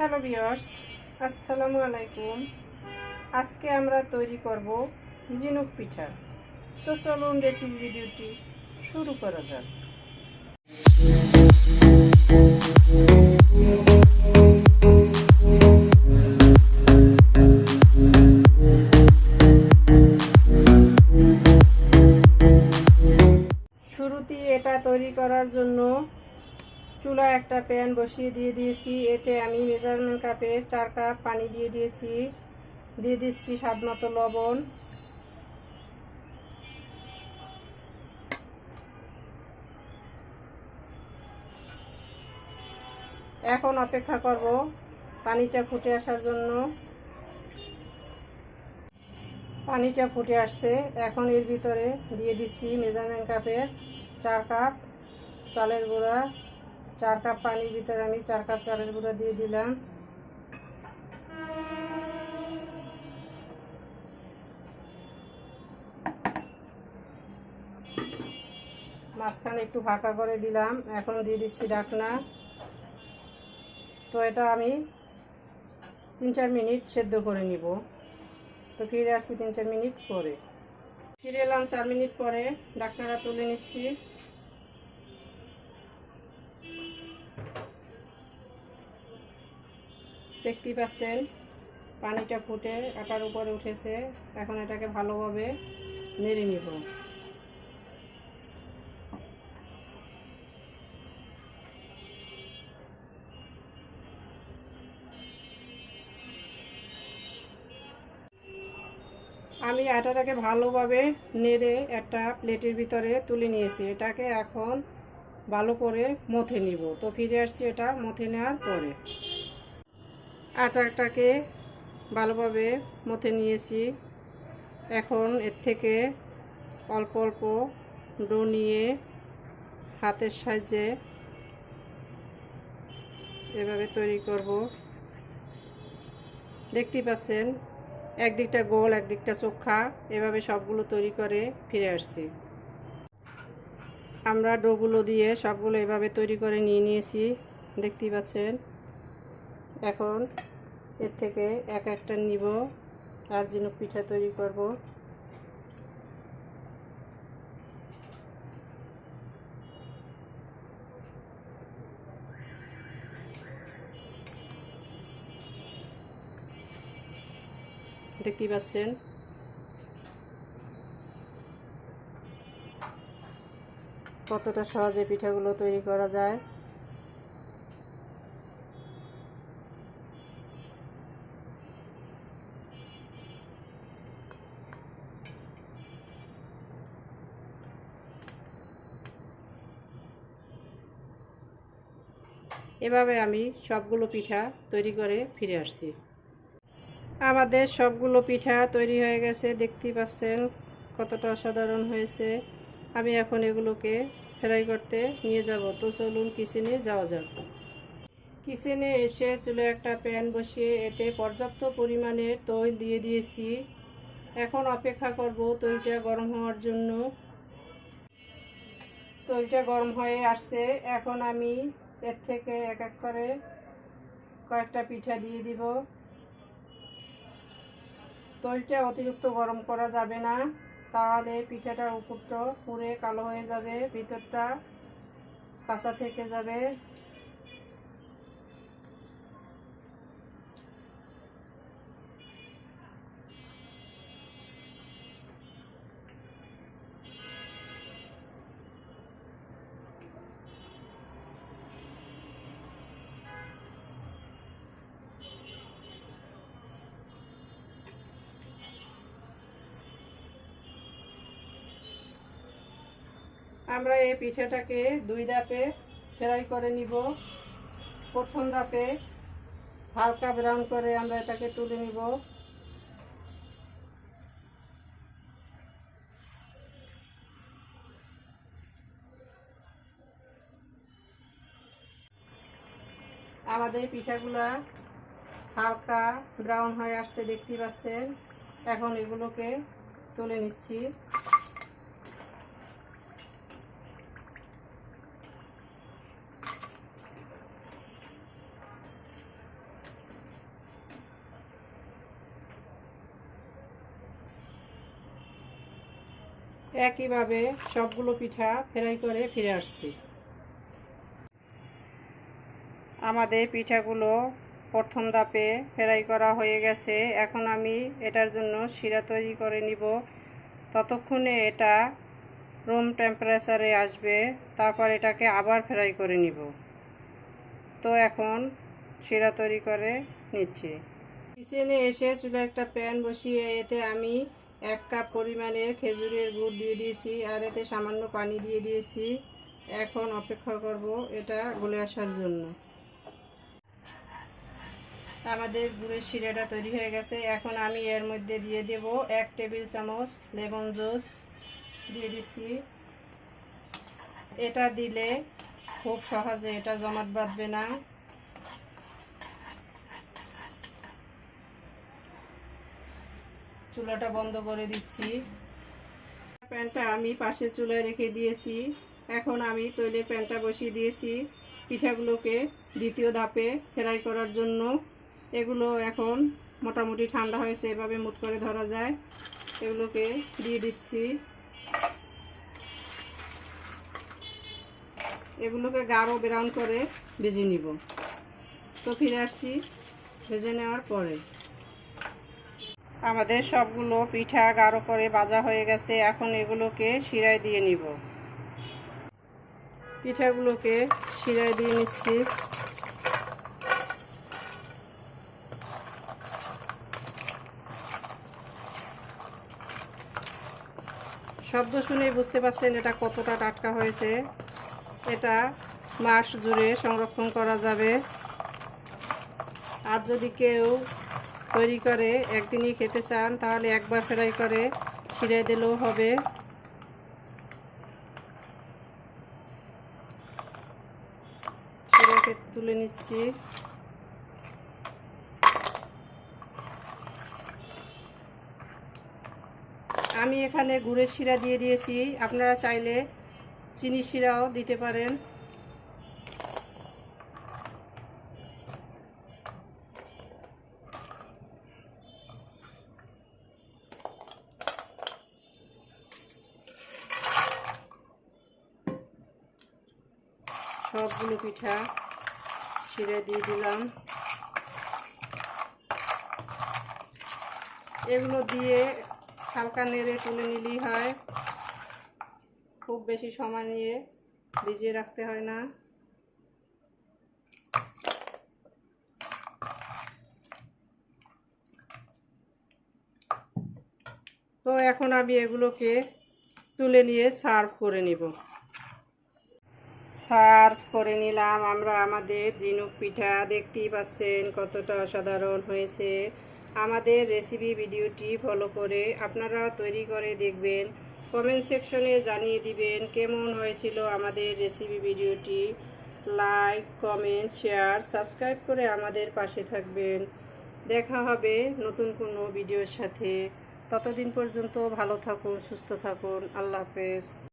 Hello viewers আসসালামু আলাইকুম। আজকে আমরা তৈরি করব ঝিনুক পিঠা। তো চলুন রেসিপি ভিডিওটি শুরু করা যাক। একটা প্যান বসিয়ে দিয়ে দিয়েছি। এতে আমি মেজারমেন্ট কাপে চার কাপ পানি দিয়ে দিয়েছি। দিয়ে দিচ্ছি স্বাদ মতো লবণ। এখন অপেক্ষা করব পানিটা ফুটে আসার জন্য। পানিটা ফুটে আসছে। এখন এর ভিতরে দিয়ে দিচ্ছি মেজারমেন্ট কাপের চার কাপ চালের গুঁড়া। চার কাপ পানির ভিতরে আমি চার কাপ চালের গুঁড়া দিয়ে দিলাম। মাঝখানে একটু ফাঁকা করে দিলাম, এখন দিয়ে দিচ্ছি ডাকনা তো এটা আমি তিন চার মিনিট সেদ্ধ করে নিব। তো ফিরে আসছি তিন চার মিনিট পরে। ফিরে এলাম চার মিনিট পরে ডাকনাটা তুলে নিচ্ছি। দেখতেই পাচ্ছেন, পানিটা ফুটে আটার উপরে উঠেছে। এখন এটাকে ভালোভাবে নেড়ে নিব। আমি আটাটাকে ভালোভাবে নেড়ে একটা প্লেটের ভিতরে তুলে নিয়েছি। এটাকে এখন ভালো করে মথে নিব। তো ফিরে আসছি এটা মথে নেওয়ার পরে। আটাটাকে ভালোভাবে মথে নিয়েছি। এখন এর থেকে অল্প অল্প ডো নিয়ে হাতের সাহায্যে এভাবে তৈরি করব। দেখতেই পাচ্ছেন, একদিকটা গোল, একদিকটা চোখা, এভাবে সবগুলো তৈরি করে ফিরে আসছি। আমরা ডোগুলো দিয়ে সবগুলো এভাবে তৈরি করে নিয়ে নিয়েছি, দেখতেই পাচ্ছেন। এখন এর থেকে এক একটা নিব আর ঝিনুক পিঠা তৈরি করব। দেখতেই পাচ্ছেন? কতটা সহজে পিঠাগুলো তৈরি করা যায়। এভাবে আমি সবগুলো পিঠা তৈরি করে ফিরে আসছি। আমাদের সবগুলো পিঠা তৈরি হয়ে গেছে, দেখতেই পাচ্ছেন কতটা অসাধারণ হয়েছে। আমি এখন এগুলোকে ফ্রাই করতে নিয়ে যাব। তো চলুন কিচেনে যাওয়া যাক। কিচেনে এসে চুলে একটা প্যান বসিয়ে এতে পর্যাপ্ত পরিমাণে তৈল দিয়ে দিয়েছি। এখন অপেক্ষা করব তৈলটা গরম হওয়ার জন্য। তৈলটা গরম হয়ে আসছে। এখন আমি এর থেকে এক এক করে কয়েকটা পিঠা দিয়ে দিব। তৈলটা অতিরিক্ত গরম করা যাবে না, তাহলে পিঠাটার উপরটা পুড়ে কালো হয়ে যাবে, ভিতরটা কাঁচা থেকে যাবে। আমরা এই পিঠাটাকে দুই ধাপে ফ্রাই করে নিব। প্রথম ধাপে হালকা ব্রাউন করে আমরা এটাকে তুলে নিব। আমাদের পিঠাগুলা হালকা ব্রাউন হয়ে আসছে, দেখতে পাচ্ছেন? এখন এগুলোকে তুলে নিচ্ছি। একইভাবে সবগুলো পিঠা ফ্রাই করে ফিরে আসছি। আমাদের পিঠাগুলো প্রথম ধাপে ফ্রাই করা হয়ে গেছে। এখন আমি এটার জন্য শিরা তৈরি করে নিব। ততক্ষণে এটা রুম টেম্পারেচারে আসবে। তারপর এটাকে আবার ফ্রাই করে নিব। তো এখন শিরা তৈরি করে নিচ্ছি। কিচেনে এসে চুলে একটা প্যান বসিয়ে এতে আমি এক কাপ পরিমাণের খেজুরের গুড় দিয়ে দিয়েছি আর এতে সামান্য পানি দিয়ে দিয়েছি। এখন অপেক্ষা করব এটা গলে আসার জন্য। আমাদের গুড়ের শিরাটা তৈরি হয়ে গেছে। এখন আমি এর মধ্যে দিয়ে দেব এক টেবিল চামচ লেমন জুস দিয়ে দিচ্ছি এটা দিলে খুব সহজে এটা জমাট বাঁধবে না। চুলাটা বন্ধ করে দিচ্ছি। প্যানটা আমি পাশের চুলায় রেখে দিয়েছি। এখন আমি তৈলের প্যানটা বসিয়ে দিয়েছি পিঠাগুলোকে দ্বিতীয় ধাপে ফ্রাই করার জন্য। এগুলো এখন মোটামুটি ঠান্ডা হয়েছে, এভাবে মুট করে ধরা যায়। এগুলোকে দিয়ে দিচ্ছি। এগুলোকে গাঢ় ব্রাউন করে ভেজে নিব। তো ফিরে আসছি, ভেজে নেওয়ার পরে। আমাদের সবগুলো পিঠা গাঢ় করে ভাজা হয়ে গেছে, এখন এগুলোকে শিরায় দিয়ে নিব। পিঠাগুলোকে শিরায় দিয়ে নিচ্ছি। শব্দ শুনে বুঝতে পারছেন এটা কতটা টাটকা হয়েছে। এটা মাস জুড়ে সংরক্ষণ করা যাবে। আর যদি কেউ তৈরি করে একদিনই খেতে চান, তাহলে একবার ফ্রাই করে ছিঁড়ে দিলেও হবে। ছিঁড়েকে তুলে নিচ্ছি। আমি এখানে গুড়ের শিরা দিয়ে দিয়েছি। আপনারা চাইলে চিনি শিরাও দিতে পারেন সবগুলো পিঠা ছিঁড়ে দিয়ে দিলাম। এগুলো দিয়ে হালকা নেড়ে তুলে নিলেই হয়। খুব বেশি সময় নিয়ে ভিজিয়ে রাখতে হয় না। তো এখন আমি এগুলোকে তুলে নিয়ে সার্ভ করে নিব। সার্ভ করে নিলাম। আমরা আমাদের ঝিনুক পিঠা দেখতেই পাচ্ছেন কতটা অসাধারণ হয়েছে। আমাদের রেসিপি ভিডিওটি ফলো করে আপনারা তৈরি করে দেখবেন। কমেন্ট সেকশনে জানিয়ে দিবেন কেমন হয়েছিল আমাদের রেসিপি ভিডিওটি। লাইক কমেন্ট শেয়ার সাবস্ক্রাইব করে আমাদের পাশে থাকবেন। দেখা হবে নতুন কোনো ভিডিওর সাথে। ততদিন পর্যন্ত ভালো থাকুন, সুস্থ থাকুন। আল্লাহ হাফেজ।